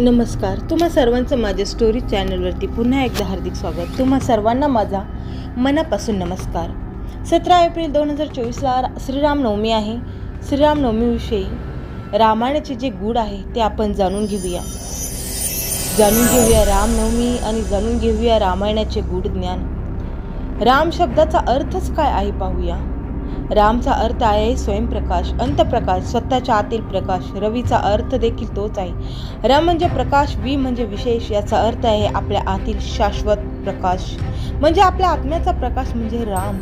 नमस्कार तुम्हा सर्वांचं माझ्या स्टोरी चॅनलवरती पुन्हा एकदा हार्दिक स्वागत. तुम्हा सर्वांना माझा मनापासून नमस्कार. सतरा एप्रिल दोन हजार चोवीसला श्रीरामनवमी आहे. श्रीरामनवमीविषयी रामायणाचे जे गूढ आहे ते आपण जाणून घेऊया. जाणून घेऊया रामनवमी आणि जाणून घेऊया रामायणाचे गूढ ज्ञान. राम शब्दाचा अर्थच काय आहे पाहूया. रामचा अर्थ आहे स्वयंप्रकाश अंतप्रकाश स्वतःच्या आतील प्रकाश. रवीचा अर्थ देखील तोच आहे. राम म्हणजे प्रकाश वी म्हणजे विशेष. याचा अर्थ आहे आपल्या आतील शाश्वत प्रकाश. म्हणजे आपल्या आत्म्याचा प्रकाश म्हणजे राम.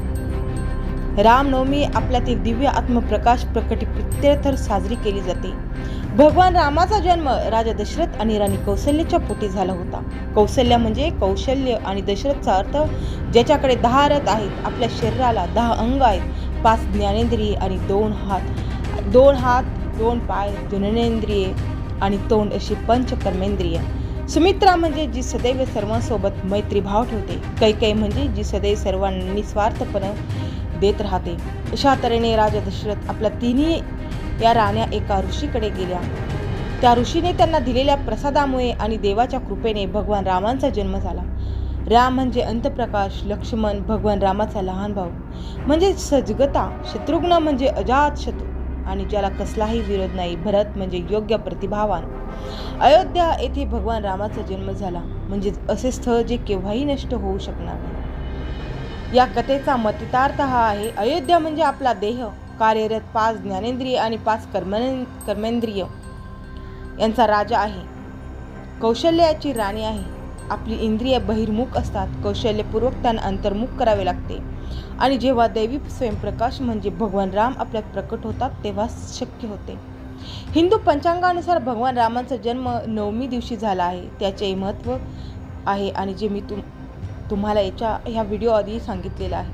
रामनवमी आपल्यातील दिव्य आत्मप्रकाश प्रकटीप्रित्यर्थ साजरी केली जाते. भगवान रामाचा जन्म राजा दशरथ आणि राणी कौशल्याच्या पोटी झाला होता. कौशल्य म्हणजे कौशल्य आणि दशरथचा अर्थ ज्याच्याकडे दहा रथ आहेत आपल्या शरीराला दहा अंग आहेत. पाच ज्ञानेंद्रिये आणि दोन हात दोन हात दोन पाय जननेंद्रिये आणि तोंड अशी पंचकर्मेंद्रिय. सुमित्रा म्हणजे जी सदैव सर्वांसोबत मैत्रीभाव ठेवते. कैकई म्हणजे जी सदैव सर्वांना निस्वार्थपणे देत राहते. अशा तऱ्हेने राजा दशरथ आपल्या तिन्ही या राण्या एका ऋषीकडे गेल्या. त्या ऋषीने त्यांना दिलेल्या प्रसादामुळे आणि देवाच्या कृपेने भगवान रामांचा जन्म झाला. राम म्हणजे अंतप्रकाश लक्ष्मण भगवान रामाचा लहान भाऊ. म्हणजे सजगता शत्रुघ्न म्हणजे अजात शत्रू. आणि ज्याला कसलाही विरोध नाही भरत म्हणजे योग्य प्रतिभावान. अयोध्या येथे भगवान रामाचा जन्म झाला. म्हणजे असे स्थळ जे केव्हाही नष्ट होऊ शकणार नाही. या कथेचा मतितार्थ हा आहे अयोध्या म्हणजे आपला देह कार्यरत पाच ज्ञानेंद्रिय आणि पाच कर्मने कर्मेंद्रिय. यांचा राजा आहे. कौशल्याची राणी आहे. आपली इंद्रिय बहिर्मुख असतात. कौशल्यपूर्वक त्यांना अंतर्मुख करावे लागते. आणि जेव्हा दैवी स्वयंप्रकाश म्हणजे भगवान राम आपल्यात प्रकट होतात तेव्हा शक्य होते. हिंदू पंचांगानुसार भगवान रामांचा जन्म नवमी दिवशी झाला आहे. त्याचे महत्त्व आहे आणि जे मी तुम तुम्हाला याच्या ह्या व्हिडिओ आधी सांगितलेलं आहे.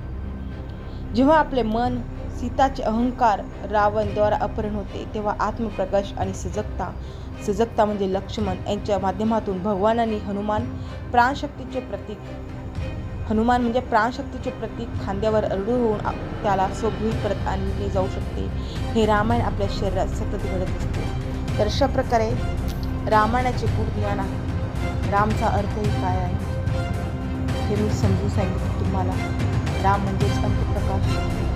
जेव्हा आपले मन सीताचे अहंकार रावणद्वारा अपहरण होते तेव्हा आत्मप्रकाश आणि सजगता सजगता म्हणजे लक्ष्मण यांच्या माध्यमातून भगवानांनी हनुमान प्राणशक्तीचे प्रतीक हनुमान म्हणजे प्राणशक्तीचे प्रतीक खांद्यावर अरडू होऊन त्याला स्वगृही परत आणले जाऊ शकते. हे रामायण आपल्या शरीरात सतत घडत असते. तर अशा प्रकारे रामायणाचे खूप ज्ञान आहे. रामचा अर्थही काय आहे? हे मी समजून सांगितलं तुम्हाला. राम म्हणजेच अंतप्रकाश.